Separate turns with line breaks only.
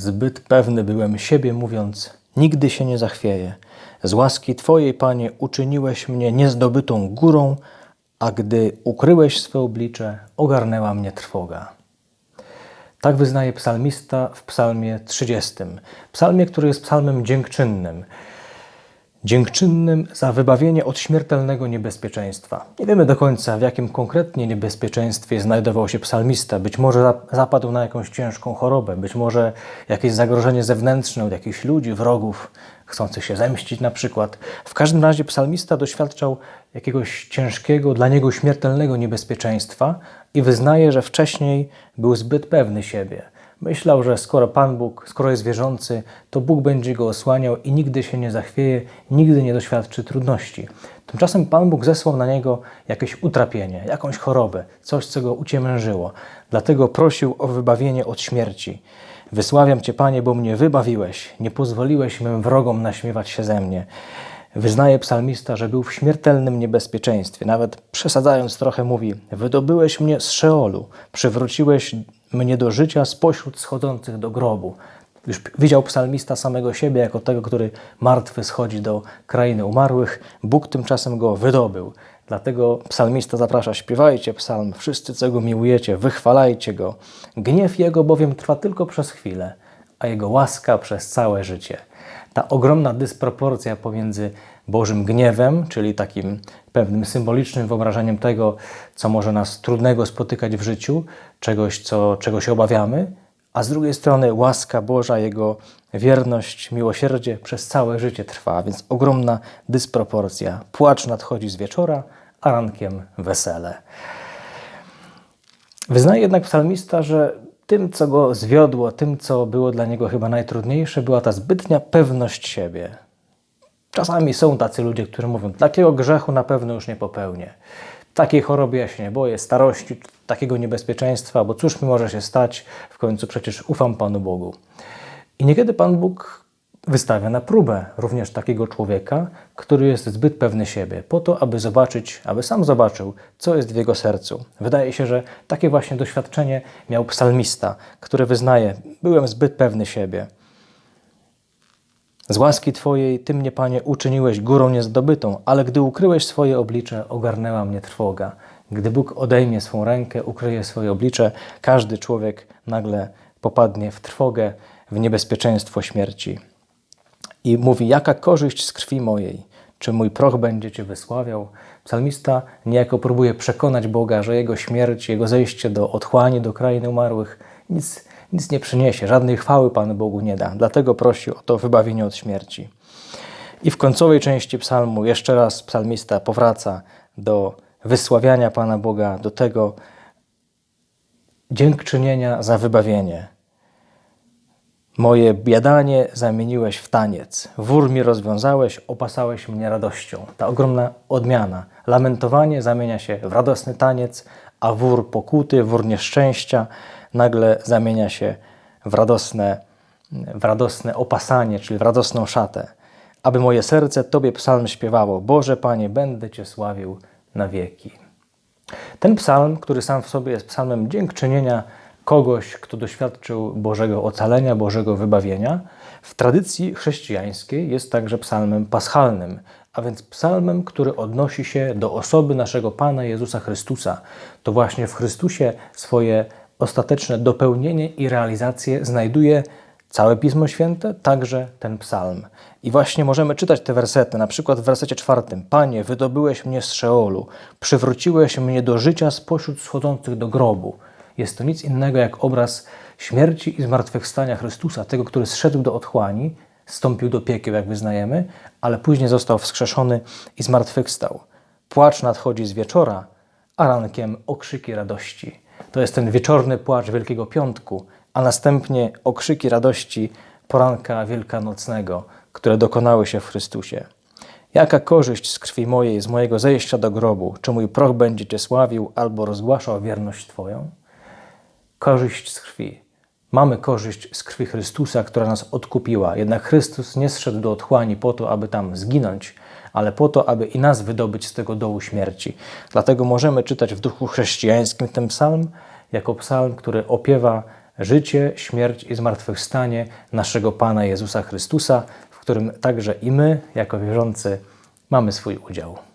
Zbyt pewny byłem siebie, mówiąc: Nigdy się nie zachwieję. Z łaski Twojej, Panie, uczyniłeś mnie niezdobytą górą, a gdy ukryłeś swe oblicze, ogarnęła mnie trwoga. Tak wyznaje psalmista w Psalmie 30. Psalmie, który jest psalmem dziękczynnym. Dziękczynnym za wybawienie od śmiertelnego niebezpieczeństwa. Nie wiemy do końca, w jakim konkretnie niebezpieczeństwie znajdował się psalmista. Być może zapadł na jakąś ciężką chorobę, być może jakieś zagrożenie zewnętrzne od jakichś ludzi, wrogów, chcących się zemścić na przykład. W każdym razie psalmista doświadczał jakiegoś ciężkiego, dla niego śmiertelnego niebezpieczeństwa i wyznaje, że wcześniej był zbyt pewny siebie. Myślał, że skoro Pan Bóg, skoro jest wierzący, to Bóg będzie go osłaniał i nigdy się nie zachwieje, nigdy nie doświadczy trudności. Tymczasem Pan Bóg zesłał na niego jakieś utrapienie, jakąś chorobę, coś, co go uciemężyło. Dlatego prosił o wybawienie od śmierci. Wysławiam Cię, Panie, bo mnie wybawiłeś, nie pozwoliłeś mym wrogom naśmiewać się ze mnie. Wyznaje psalmista, że był w śmiertelnym niebezpieczeństwie. Nawet przesadzając trochę mówi: Wydobyłeś mnie z Szeolu, przywróciłeś mnie do życia spośród schodzących do grobu. Już widział psalmista samego siebie jako tego, który martwy schodzi do krainy umarłych. Bóg tymczasem go wydobył. Dlatego psalmista zaprasza: śpiewajcie psalm, wszyscy, co go miłujecie, wychwalajcie go. Gniew jego bowiem trwa tylko przez chwilę, a jego łaska przez całe życie ta ogromna dysproporcja pomiędzy Bożym gniewem, czyli takim pewnym symbolicznym wyobrażeniem tego, co może nas trudnego spotykać w życiu, czegoś, co, czego się obawiamy, a z drugiej strony łaska Boża, Jego wierność, miłosierdzie przez całe życie trwa, więc ogromna dysproporcja. Płacz nadchodzi z wieczora, a rankiem wesele. Wyznaje jednak psalmista, że tym, co go zwiodło, tym, co było dla niego chyba najtrudniejsze, była ta zbytnia pewność siebie. Czasami są tacy ludzie, którzy mówią: Takiego grzechu na pewno już nie popełnię. Takiej choroby ja się nie boję, starości, takiego niebezpieczeństwa, bo cóż mi może się stać? W końcu przecież ufam Panu Bogu. I niekiedy Pan Bóg wystawia na próbę również takiego człowieka, który jest zbyt pewny siebie, po to, aby zobaczyć, aby sam zobaczył, co jest w jego sercu. Wydaje się, że takie właśnie doświadczenie miał psalmista, który wyznaje: Byłem zbyt pewny siebie. Z łaski Twojej Ty mnie, Panie, uczyniłeś górą niezdobytą, ale gdy ukryłeś swoje oblicze, ogarnęła mnie trwoga. Gdy Bóg odejmie swą rękę, ukryje swoje oblicze, każdy człowiek nagle popadnie w trwogę, w niebezpieczeństwo śmierci i mówi, jaka korzyść z krwi mojej, czy mój proch będzie Cię wysławiał. Psalmista niejako próbuje przekonać Boga, że jego śmierć, jego zejście do otchłani, do krainy umarłych nic, nic nie przyniesie, żadnej chwały Panu Bogu nie da. Dlatego prosi o to wybawienie od śmierci. I w końcowej części psalmu jeszcze raz psalmista powraca do wysławiania Pana Boga, do tego dziękczynienia za wybawienie. Moje biadanie zamieniłeś w taniec, wór mi rozwiązałeś, opasałeś mnie radością. Ta ogromna odmiana. Lamentowanie zamienia się w radosny taniec, a wór pokuty, wór nieszczęścia nagle zamienia się w radosne, w radosne opasanie, czyli w radosną szatę. Aby moje serce Tobie psalm śpiewało: Boże Panie, będę Cię sławił na wieki. Ten psalm, który sam w sobie jest psalmem dziękczynienia, kogoś, kto doświadczył Bożego ocalenia, Bożego wybawienia, w tradycji chrześcijańskiej jest także psalmem paschalnym, a więc psalmem, który odnosi się do osoby naszego Pana Jezusa Chrystusa. To właśnie w Chrystusie swoje ostateczne dopełnienie i realizację znajduje całe Pismo Święte, także ten psalm. I właśnie możemy czytać te wersety, na przykład w wersecie czwartym. Panie, wydobyłeś mnie z Szeolu, przywróciłeś mnie do życia spośród schodzących do grobu. Jest to nic innego jak obraz śmierci i zmartwychwstania Chrystusa, tego, który zszedł do otchłani, stąpił do piekieł, jak wyznajemy, ale później został wskrzeszony i zmartwychwstał. Płacz nadchodzi z wieczora, a rankiem okrzyki radości. To jest ten wieczorny płacz Wielkiego Piątku, a następnie okrzyki radości poranka wielkanocnego, które dokonały się w Chrystusie. Jaka korzyść z krwi mojej, z mojego zejścia do grobu? Czy mój proch będzie Cię sławił albo rozgłaszał wierność Twoją? Korzyść z krwi. Mamy korzyść z krwi Chrystusa, która nas odkupiła. Jednak Chrystus nie zszedł do otchłani po to, aby tam zginąć, ale po to, aby i nas wydobyć z tego dołu śmierci. Dlatego możemy czytać w duchu chrześcijańskim ten psalm jako psalm, który opiewa życie, śmierć i zmartwychwstanie naszego Pana Jezusa Chrystusa, w którym także i my, jako wierzący, mamy swój udział.